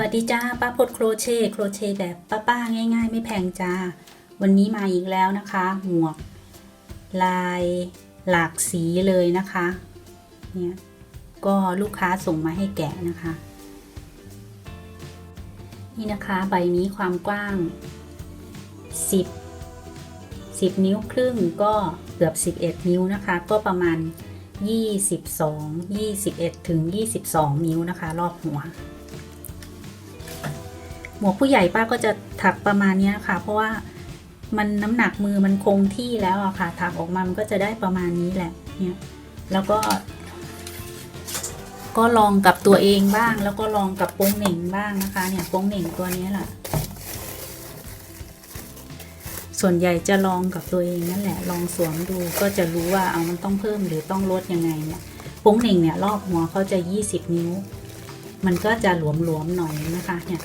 วัสดีจ้าป้าพดโครเชต์โครเชต์แบบป้าๆง่าย ๆ ไม่แพงจ้า วันนี้มาอีกแล้วนะคะ หมวก ลายหลากสีเลยนะคะเนี่ยก็ลูกค้าส่งมาให้แกะนะคะ นี่นะคะใบนี้ความกว้าง 10 10 นิ้วครึ่งก็เกือบ 11 นิ้วนะคะ ก็ประมาณ 22 21 ถึง 22 นิ้วนะคะ รอบหัว หมวกผู้ใหญ่ป้าก็จะถักประมาณนี้นะคะเพราะว่ามันน้ำหนักมือมันคงที่แล้วอะค่ะ ถักออกมามันก็จะได้ประมาณนี้แหละเนี่ยแล้วก็ ก็ลองกับตัวเองบ้าง แล้วก็ลองกับโป้งเหน่งบ้างนะคะ เนี่ยโป้งเหน่งตัวนี้แหละส่วนใหญ่จะลองกับตัวเองนั่นแหละ ลองสวมดูก็จะรู้ว่าเอามันต้องเพิ่มหรือต้องลดยังไงเนี่ยโป้งเหน่งเนี่ยรอบหัวเขาจะ 20 นิ้ว มันก็จะหลวมๆหน่อยนะคะ เนี่ย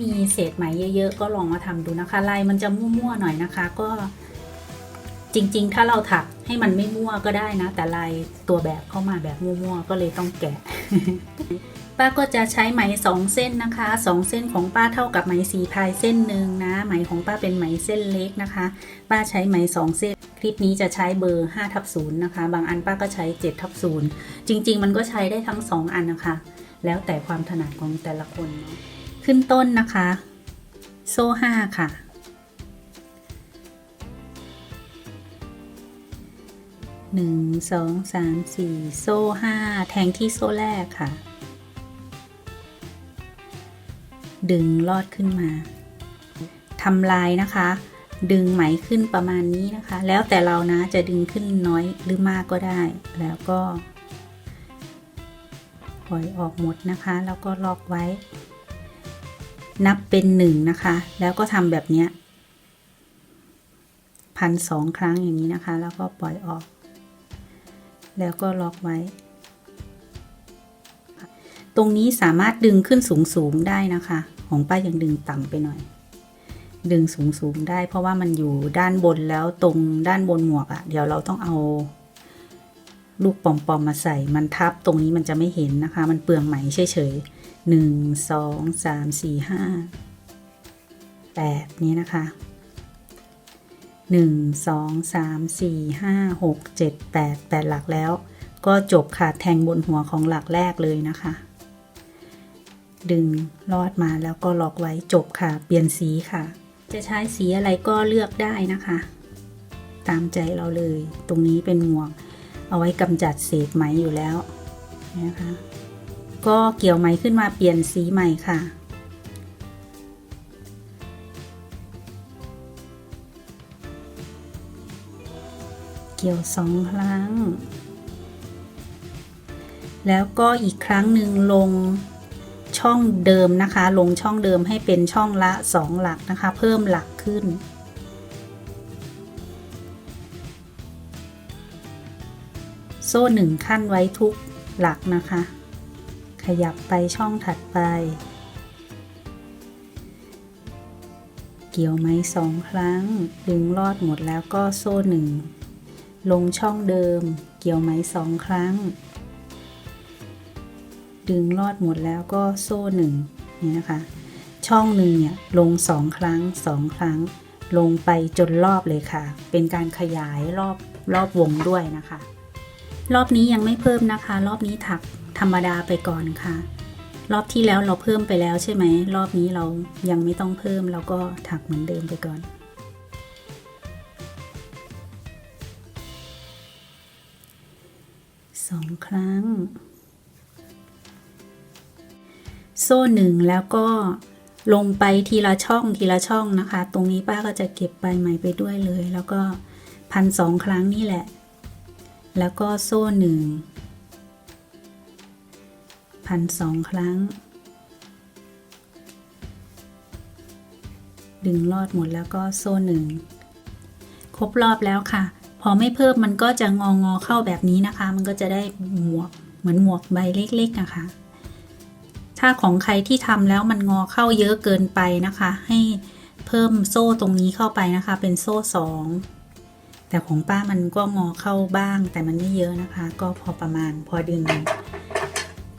มีเศษไหมเยอะๆ ก็ลองมาทำดูนะคะ ลายมันจะมั่วๆหน่อยนะคะ ก็จริงๆ ถ้าเราถักให้มันไม่มั่วก็ได้นะ แต่ลายตัวแบบเข้ามาแบบมั่วๆ ก็เลยต้องแกะ ป้าก็จะใช้ไหมสองเส้นนะคะสองเส้นของป้าเท่ากับไหมสีพายเส้นหนึ่งนะ ไหมของป้าเป็นไหมเส้นเล็กนะคะ ป้าใช้ไหมสองเส้น คลิปนี้จะใช้เบอร์5ทับ0นย์นะคะ บางอันป้าก็ใช้7ทับ0จริง ๆ มันก็ใช้ได้ทั้ง 2 อันนะคะ แล้วแต่ความถนัดของแต่ละคนเนาะ ขึ้นต้นนะคะ โซ่ห้าค่ะ หนึ่งสองสามสี่โซ่ห้าแทงที่โซ่แรกค่ะ ดึงลอดขึ้นมาทำลายนะคะ ดึงไหมขึ้นประมาณนี้นะคะ แล้วแต่เรานะจะดึงขึ้นน้อยหรือมากก็ได้ แล้วก็ปล่อยออกหมดนะคะ แล้วก็ล็อกไว้ นับเป็นหนึ่งนะคะ แล้วก็ทำแบบเนี้ยพันสองครั้งอย่างนี้นะคะ แล้วก็ปล่อยออก แล้วก็ล็อกไว้ ตรงนี้สามารถดึงขึ้นสูงสูงๆได้นะคะ ของป้ายังดึงต่ำไปหน่อย ดึงสูงสูงๆได้ เพราะว่ามันอยู่ด้านบนแล้วตรงด้านบนหมวกอะ่ะ เดี๋ยวเราต้องเอา ลูกปอมๆมาใส่ มันทับตรงนี้มันจะไม่เห็นนะคะ มันเปลืองไหมเฉยๆ หนึ่งสองสามสี่ห้าแปดนี้นะคะหนึ่งสองสามสี่ห้าหกเจ็ดแปดแปดหลักแล้ว ก็จบค่ะแทงบนหัวของหลักแรกเลยนะคะ ดึงลอดมาแล้วก็ล็อกไว้จบค่ะ เปลี่ยนสีค่ะ จะใช้สีอะไรก็เลือกได้นะคะ ตามใจเราเลย ตรงนี้เป็นหมวก เอาไว้กำจัดเศษไหมอยู่แล้วนะคะ ก็เกี่ยวไหมขึ้นมาเปลี่ยนสีใหม่ค่ะ เกี่ยวสองครั้ง แล้วก็อีกครั้งหนึ่งลงช่องเดิมนะคะ ลงช่องเดิมให้เป็นช่องละสองหลักนะคะ เพิ่มหลักขึ้น โซ่หนึ่งขั้นไว้ทุกหลักนะคะ ขยับไปช่องถัดไป เกี่ยวไหมสองครั้ง ดึงลอดหมดแล้วก็โซ่หนึ่ง ลงช่องเดิม เกี่ยวไหมสองครั้ง ดึงลอดหมดแล้วก็โซ่หนึ่งนี่นะคะ ช่องหนึ่งเนี่ยลงสองครั้งสองครั้ง ลงไปจนรอบเลยค่ะ เป็นการขยายรอบรอบวงด้วยนะคะ รอบนี้ยังไม่เพิ่มนะคะ รอบนี้ถัก ธรรมดาไปก่อนค่ะ รอบที่แล้วเราเพิ่มไปแล้วใช่ไหม รอบนี้เรายังไม่ต้องเพิ่มเราก็ถักเหมือนเดิมไปก่อนสองครั้ง โซ่หนึ่งแล้วก็ลงไปทีละช่องทีละช่องนะคะ ตรงนี้ป้าก็จะเก็บใบใหม่ไปด้วยเลย แล้วก็พันสองครั้งนี่แหละ แล้วก็โซ่หนึ่ง พันสองครั้ง ดึงลอดหมดแล้วก็โซ่หนึ่งครบรอบแล้วค่ะ พอไม่เพิ่มมันก็จะงองอเข้าแบบนี้นะคะ มันก็จะได้หมวกเหมือนหมวกใบเล็กๆนะคะ ถ้าของใครที่ทำแล้วมันงอเข้าเยอะเกินไปนะคะ ให้เพิ่มโซ่ตรงนี้เข้าไปนะคะ เป็นโซ่สองแต่ของป้ามันก็งอเข้าบ้าง แต่มันไม่เยอะนะคะ ก็พอประมาณพอดึง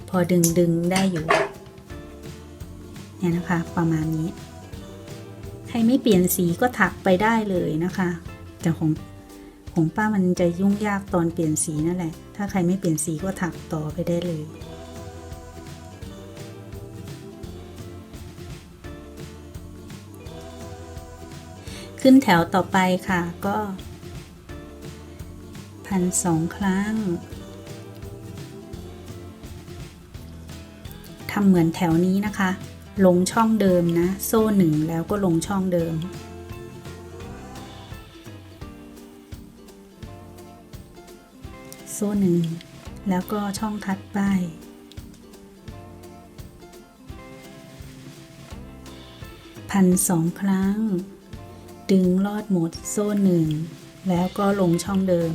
พอดึงดึงได้อยู่ เนี่ยนะคะ ประมาณนี้ ใครไม่เปลี่ยนสีก็ถักไปได้เลยนะคะ แต่ของของป้ามันจะยุ่งยากตอนเปลี่ยนสีนั่นแหละ ถ้าใครไม่เปลี่ยนสีก็ถักต่อไปได้เลยขึ้นแถวต่อไปค่ะก็พันสองครั้งำเหมือนแถวนี้นะคะ ลงช่องเดิมนะ โซ่หนึ่งแล้วก็ลงช่องเดิม โซ่หนึ่งแล้วก็ช่องทัดไป พันสองครั้ง ดึงลอดหมดโซ่หนึ่งแล้วก็ลงช่องเดิม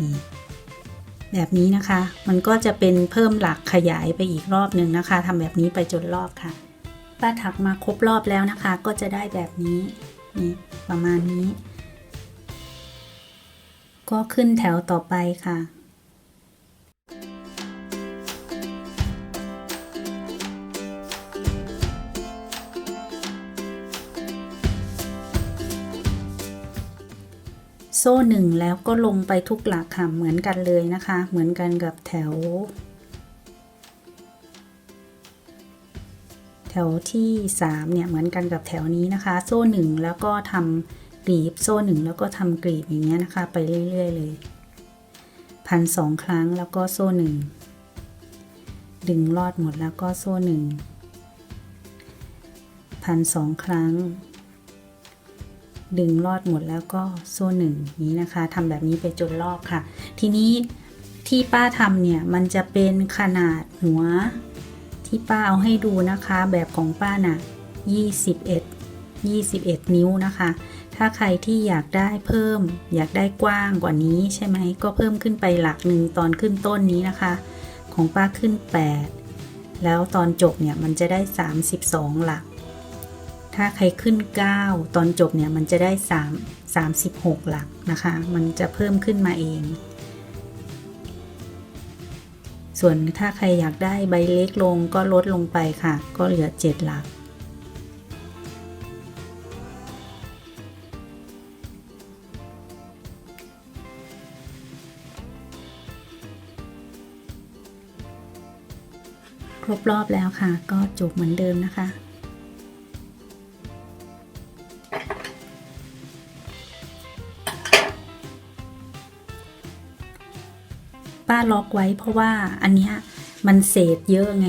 นี่แบบนี้นะคะ มันก็จะเป็นเพิ่มหลักขยายไปอีกรอบหนึ่งนะคะทำแบบนี้ไปจนรอบค่ะ ป้าถักมาครบรอบแล้วนะคะ ก็จะได้แบบนี้นี่ประมาณนี้ ก็ขึ้นแถวต่อไปค่ะ ซ่หนึ่งแล้วก็ลงไปทุกหลักค่ะเหมือนกันเลยนะคะ เหมือนกันกับแถว แถวที่3เนี่ยเหมือนกันกับแถวนี้นะคะ โซ่หนึ่งแล้วก็ทำกลีบโซ่หนึ่งแล้วก็ทำกลีบอย่างเงี้ยนะคะ ไปเรื่อยๆเลยพันสองครั้งแล้วก็โซ่หนึ่งดึงลอดหมดแล้วก็โซ่หนึ่งพันสองครั้ง ดึงลอดหมดแล้วก็โซ่หนึ่งนี้นะคะทำแบบนี้ไปจนรอบค่ะ ทีนี้ที่ป้าทำเนี่ยมันจะเป็นขนาดหัว ที่ป้าเอาให้ดูนะคะ แบบของป้าน่ะ21 21 นิ้วนะคะ ถ้าใครที่อยากได้เพิ่ม อยากได้กว้างกว่านี้ใช่ไหมก็เพิ่มขึ้นไปหลักหนึ่งตอนขึ้นต้นนี้นะคะ ของป้าขึ้น 8 แล้วตอนจบเนี่ยมันจะได้ 32 หลัก ถ้าใครขึ้น 9 ตอนจบเนี่ยมันจะได้ 3 36 หลักนะคะ มันจะเพิ่มขึ้นมาเอง ส่วนถ้าใครอยากได้ใบเล็กลงก็ลดลงไปค่ะ ก็เหลือ 7 หลัก ครบรอบแล้วค่ะ ก็จบเหมือนเดิมนะคะ ล็อกไว้เพราะว่าอันเนี้ยมันเศษเยอะไง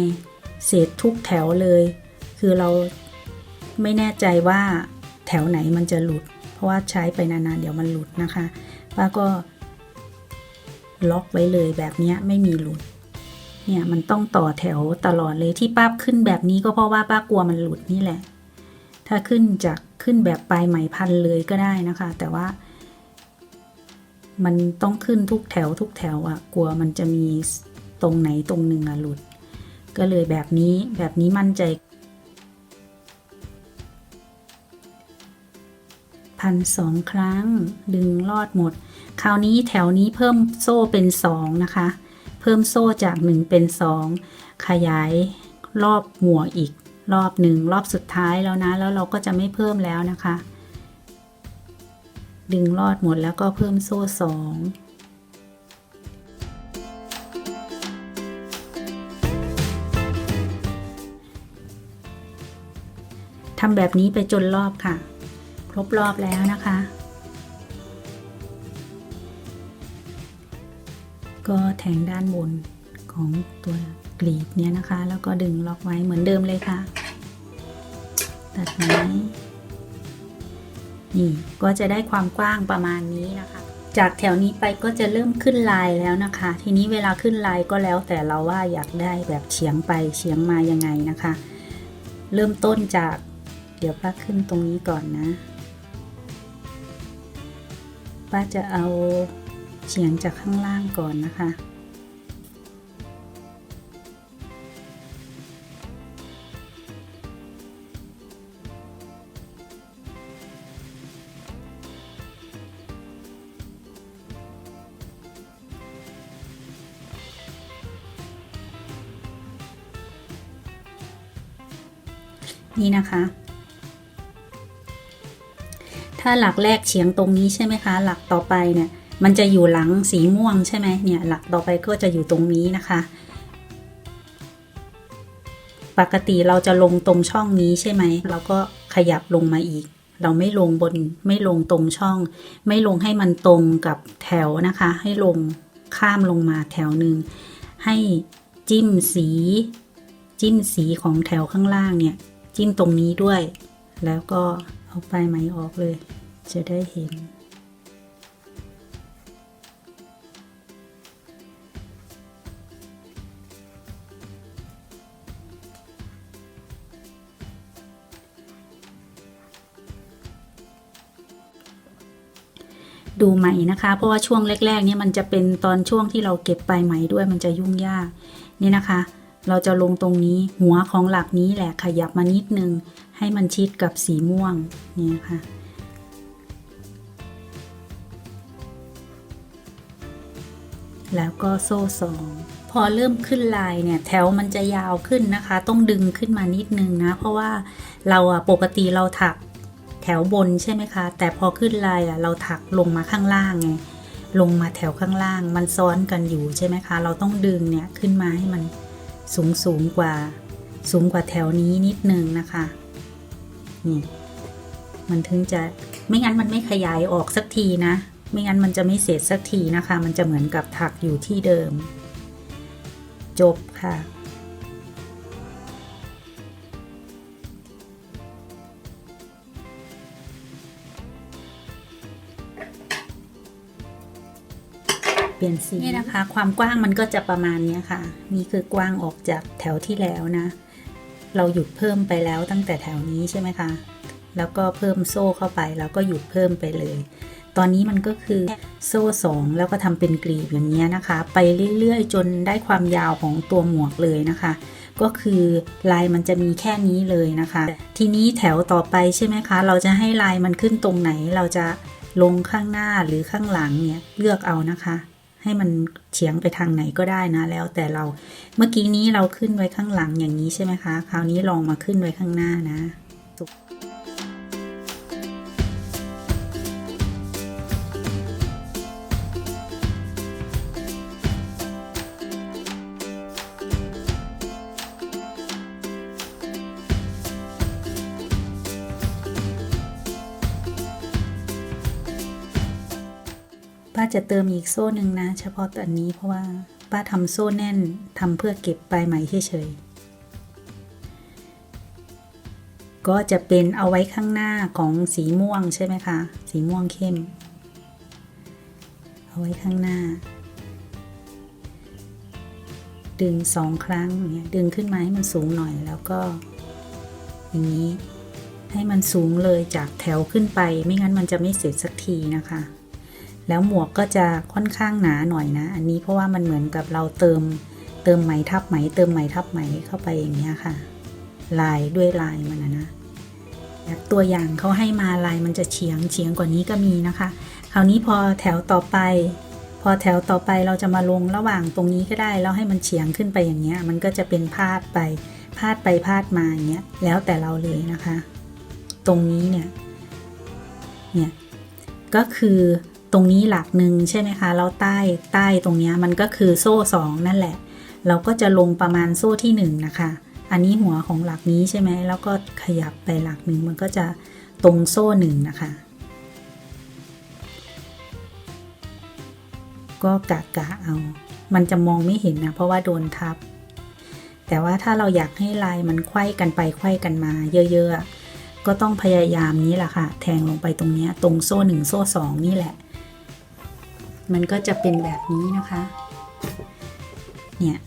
เศษทุกแถวเลย คือเราไม่แน่ใจว่าแถวไหนมันจะหลุด เพราะว่าใช้ไปนานๆเดี๋ยวมันหลุดนะคะป้าก็ล็อกไว้เลยแบบนี้ไม่มีหลุด เนี่ยมันต้องต่อแถวตลอดเลยที่ป้าขึ้นแบบนี้ก็เพราะว่าป้ากลัวมันหลุดนี่แหละ ถ้าขึ้นจากขึ้นแบบปลายไหมพันเลยก็ได้นะคะ แต่ว่า มันต้องขึ้นทุกแถวทุกแถวอะ่ะ กลัวมันจะมีตรงไหนตรงหนึ่งอะหลุด ก็เลยแบบนี้แบบนี้มั่นใจพันสองครั้ง ดึงลอดหมด คราวนี้แถวนี้เพิ่มโซ่เป็นสองนะคะ เพิ่มโซ่จากหนึ่งเป็นสองขยายรอบหัวอีก รอบหนึ่งรอบสุดท้ายแล้วนะ แล้วเราก็จะไม่เพิ่มแล้วนะคะ ดึงลอดหมดแล้วก็เพิ่มโซ่สองทำแบบนี้ไปจนรอบค่ะ ครบรอบแล้วนะคะ ก็แทงด้านบนของตัวกลีบเนี่ยนะคะ แล้วก็ดึงล็อกไว้เหมือนเดิมเลยค่ะ ตัดไหม นี่ก็จะได้ความกว้างประมาณนี้นะคะ จากแถวนี้ไปก็จะเริ่มขึ้นลายแล้วนะคะ ทีนี้เวลาขึ้นลายก็แล้วแต่เราว่าอยากได้แบบเฉียงไปเฉียงมายังไงนะคะ เริ่มต้นจากเดี๋ยวป้าขึ้นตรงนี้ก่อนนะป้าจะเอาเฉียงจากข้างล่างก่อนนะคะ นี่นะคะ ถ้าหลักแรกเฉียงตรงนี้ใช่ไหมคะ หลักต่อไปเนี่ยมันจะอยู่หลังสีม่วงใช่ไหมเนี่ยหลักต่อไปก็จะอยู่ตรงนี้นะคะ ปกติเราจะลงตรงช่องนี้ใช่ไหมเราก็ขยับลงมาอีก เราไม่ลงบนไม่ลงตรงช่อง ไม่ลงให้มันตรงกับแถวนะคะ ให้ลงข้ามลงมาแถวหนึ่งให้จิ้มสี จิ้มสีของแถวข้างล่างเนี่ย จิ้มตรงนี้ด้วย แล้วก็เอาปลายไหมออกเลย จะได้เห็น ดูไหมนะคะ เพราะว่าช่วงแรกๆเนี่ยมันจะเป็นตอนช่วงที่เราเก็บปลายไหมด้วยมันจะยุ่งยากนี่นะคะ เราจะลงตรงนี้หัวของหลักนี้แหละขยับมานิดนึง ให้มันชิดกับสีม่วงนี่นะคะแล้วก็โซ่สองพอเริ่มขึ้นลายเนี่ยแถวมันจะยาวขึ้นนะคะ ต้องดึงขึ้นมานิดนึงนะ เพราะว่าเราอะปกติเราถักแถวบนใช่ไหมคะ แต่พอขึ้นลายอะเราถักลงมาข้างล่างไงลงมาแถวข้างล่าง มันซ้อนกันอยู่ใช่ไหมคะ เราต้องดึงเนี่ยขึ้นมาให้มัน สูงสูงกว่า สูงกว่าแถวนี้นิดนึงนะคะนี่มันถึงจะไม่งั้นมันไม่ขยายออกสักทีนะ ไม่งั้นมันจะไม่เสร็จสักทีนะคะ มันจะเหมือนกับถักอยู่ที่เดิม จบค่ะ เปลี่ยนสีนี่นะคะ ความกว้างมันก็จะประมาณนี้ค่ะ นี่คือกว้างออกจากแถวที่แล้วนะ เราหยุดเพิ่มไปแล้วตั้งแต่แถวนี้ใช่ไหมคะแล้วก็เพิ่มโซ่เข้าไปแล้วก็หยุดเพิ่มไปเลย ตอนนี้มันก็คือโซ่สองแล้วก็ทำเป็นกลีบอย่างนี้นะคะ ไปเรื่อยๆ จนได้ความยาวของตัวหมวกเลยนะคะ ก็คือลายมันจะมีแค่นี้เลยนะคะ ทีนี้แถวต่อไปใช่ไหมคะ เราจะให้ลายมันขึ้นตรงไหนเราจะลงข้างหน้าหรือข้างหลังเนี่ยเลือกเอานะคะ ให้มันเฉียงไปทางไหนก็ได้นะ แล้วแต่เราเมื่อกี้นี้เราขึ้นไว้ข้างหลังอย่างนี้ใช่ไหมคะ คราวนี้ลองมาขึ้นไว้ข้างหน้านะป้า จะเติมอีกโซ่หนึ่งนะ เฉพาะตัวนี้เพราะว่าป้าทำโซ่แน่นทำเพื่อเก็บปลายไหมเฉยๆก็จะเป็นเอาไว้ข้างหน้าของสีม่วงใช่ไหมคะ สีม่วงเข้ม เอาไว้ข้างหน้า ดึงสองครั้งเงี้ยดึงขึ้นมาให้มันสูงหน่อยแล้วก็ อย่างนี้ให้มันสูงเลยจากแถวขึ้นไป ไม่งั้นมันจะไม่เสร็จสักทีนะคะ แล้วหมวกก็จะค่อนข้างหนาหน่อยนะ อันนี้เพราะว่ามันเหมือนกับเราเติมเติมไหมทับไหม เติมไหมทับไหมเข้าไปอย่างเงี้ยค่ะ ลายด้วยลายมันนะนะแบบตัวอย่างเขาให้มาลายมันจะเฉียงเฉียงกว่านี้ก็มีนะคะ คราวนี้พอแถวต่อไป พอแถวต่อไปเราจะมาลงระหว่างตรงนี้ก็ได้แล้วให้มันเฉียงขึ้นไปอย่างเงี้ย มันก็จะเป็นพาดไปพาดไปพาดมาอย่างเงี้ยแล้วแต่เราเลยนะคะ ตรงนี้เนี่ยเนี่ยก็คือ ตรงนี้หลักหนึ่งใช่ไหมคะ แล้วใต้ใต้ตรงนี้มันก็คือโซ่สองนั่นแหละ เราก็จะลงประมาณโซ่ที่หนึ่งนะคะ อันนี้หัวของหลักนี้ใช่ไหม แล้วก็ขยับไปหลักหนึ่งมันก็จะตรงโซ่หนึ่งนะคะ ก็กะกะเอา มันจะมองไม่เห็นนะ เพราะว่าโดนทับ แต่ว่าถ้าเราอยากให้ลายมันไขว้กันไปไขว้กันมาเยอะๆอะก็ต้องพยายามนี้แหละค่ะ แทงลงไปตรงนี้ตรงโซ่หนึ่งโซ่สองนี่แหละ มันก็จะเป็นแบบนี้นะคะ เนี่ย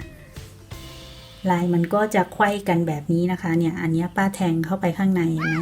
ลายมันก็จะไขว้กันแบบนี้นะคะ เนี่ย อันนี้ป้าแทงเข้าไปข้างในเห็นไหม